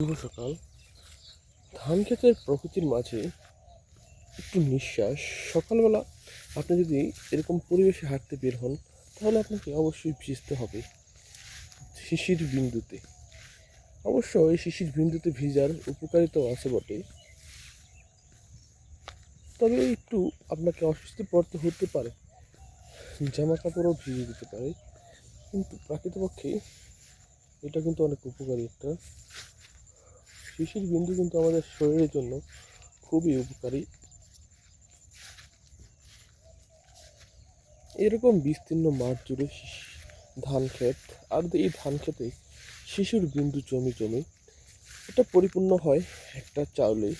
শুভ সকাল। ধান ক্ষেতের প্রকৃতির মাঝে একটু নিঃশ্বাস। সকালবেলা আপনি যদি এরকম পরিবেশে হাঁটতে বের হন, তাহলে আপনাকে অবশ্যই ভিজতে হবে শিশির বিন্দুতে। অবশ্য এই শিশির বিন্দুতে ভিজার উপকারিতাও আছে বটে। তবে একটু আপনাকে অসুস্থ পড়তে হতে পারে। জামা কাপড়ও ভিজে দিতে পারে। কিন্তু প্রকৃতপক্ষে এটা কিন্তু অনেক উপকারী একটা শিশির বিন্দু কিন্তু আমাদের শরীরের জন্য খুবই উপকারী। এরকম বিস্তীর্ণ মাঠ জুড়ে ধান ক্ষেত, আর এই ধান খেতে শিশুর বিন্দু জমি জমি, এটা পরিপূর্ণ হয় একটা চাউলে,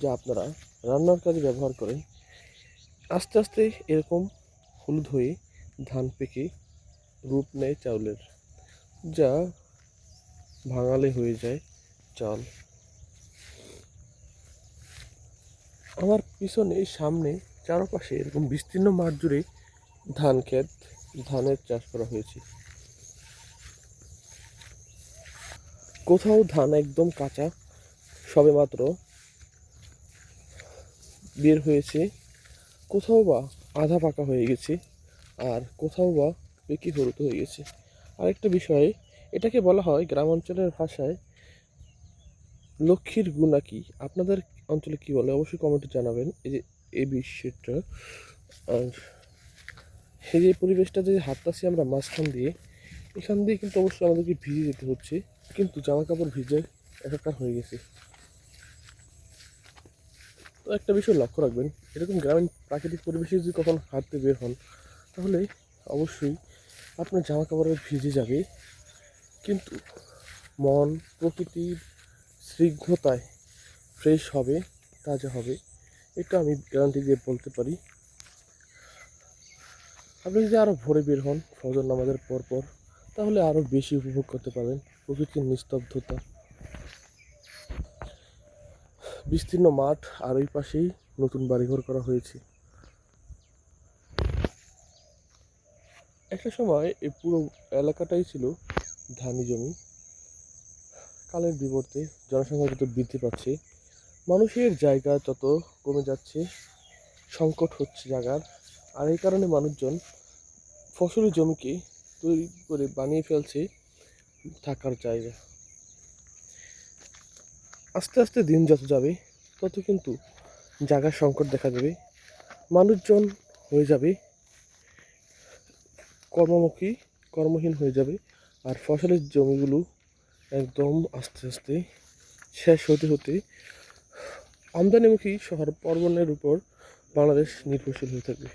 যা আপনারা রান্নার কাজে ব্যবহার করেন। আস্তে আস্তে এরকম হলুদ হয়ে ধান পেকে রূপ নেয় চাউলের, যা ভাঙালে হয়ে যায়। চাল। আমার পিছনে সামনে, চারপাশে এরকম বিস্তীর্ণ মাঠ জুড়ে ধান ক্ষেত, ধানের চাষ করা হয়েছে। কোথাও ধান একদম কাঁচা সবেমাত্র বের হয়েছে। কোথাও বা আধা পাকা হয়ে গেছে, আর কোথাও বা পেকে হলুদ হয়ে গেছে। আরেকটা বিষয়, এটাকে বলা হয় গ্রাম অঞ্চলের ভাষায় লক্ষ্মীর গুণা কি? আপনাদের অঞ্চলে কি বলে? অবশ্যই কমেন্টে জানাবেন। এই যে এই বিষয়টা আর সেই যে পরিবেশটা যে হাঁটতাছি আমরা মাঝখান দিয়ে, এখান দিয়ে কিন্তু অবশ্যই আমাদেরকে ভিজে যেতে হচ্ছে। কিন্তু জামা কাপড় ভিজে একাকার হয়ে গেছে। তো একটা বিষয় লক্ষ্য রাখবেন, এরকম গ্রামীণ প্রাকৃতিক পরিবেশে যদি কখন হাঁটতে বের হন, তাহলে অবশ্যই আপনার জামা কাপড় ভিজে যাবে। কিন্তু মন প্রকৃতির স্নিগ্ধতায় ফ্রেশ হবে, তাজা হবে। এটা আমি গ্যারান্টি দিয়ে বলতে পারি। আপনি যদি আরও ভোরে বের হন ফজর নামাজের পর পর তাহলে আরও বেশি উপভোগ করতে পারবেন প্রকৃতির নিস্তব্ধতা। বিস্তীর্ণ মাঠ আর ওই পাশেই নতুন বাড়িঘর করা হয়েছে। একটা সময় এই পুরো এলাকাটাই ছিল ধানি জমি। কালের বিবর্তে জনসংখ্যা যত বৃদ্ধি পাচ্ছে, মানুষের জায়গা তত কমে যাচ্ছে, সংকট হচ্ছে জায়গার আর এই কারণে মানুষজন ফসলের জমিকে তৈরি করে বানিয়ে ফেলছে থাকার জায়গা। আস্তে আস্তে দিন যত যাবে, তত কিন্তু জায়গার সংকট দেখা যাবে মানুষজন হয়ে যাবে, কর্মমুখী, কর্মহীন হয়ে যাবে। আর ফসলের জমিগুলো একদম আস্তে আস্তে শেষ হতে হতে আমদানিমুখী শহর পর্বণের উপর বাংলাদেশ নির্ভরশীল হয়ে থাকবে।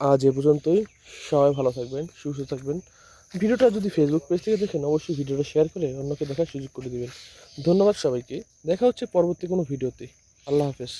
আজ এ পর্যন্তই। সবাই ভালো থাকবেন, সুস্থ থাকবেন। ভিডিওটা যদি ফেসবুক পেজ থেকে দেখেন, অবশ্যই ভিডিওটা শেয়ার করে অন্যকে দেখার সুযোগ করে দেবেন। ধন্যবাদ সবাইকে। দেখা হচ্ছে পরবর্তী কোনো ভিডিওতে। আল্লাহ হাফেজ।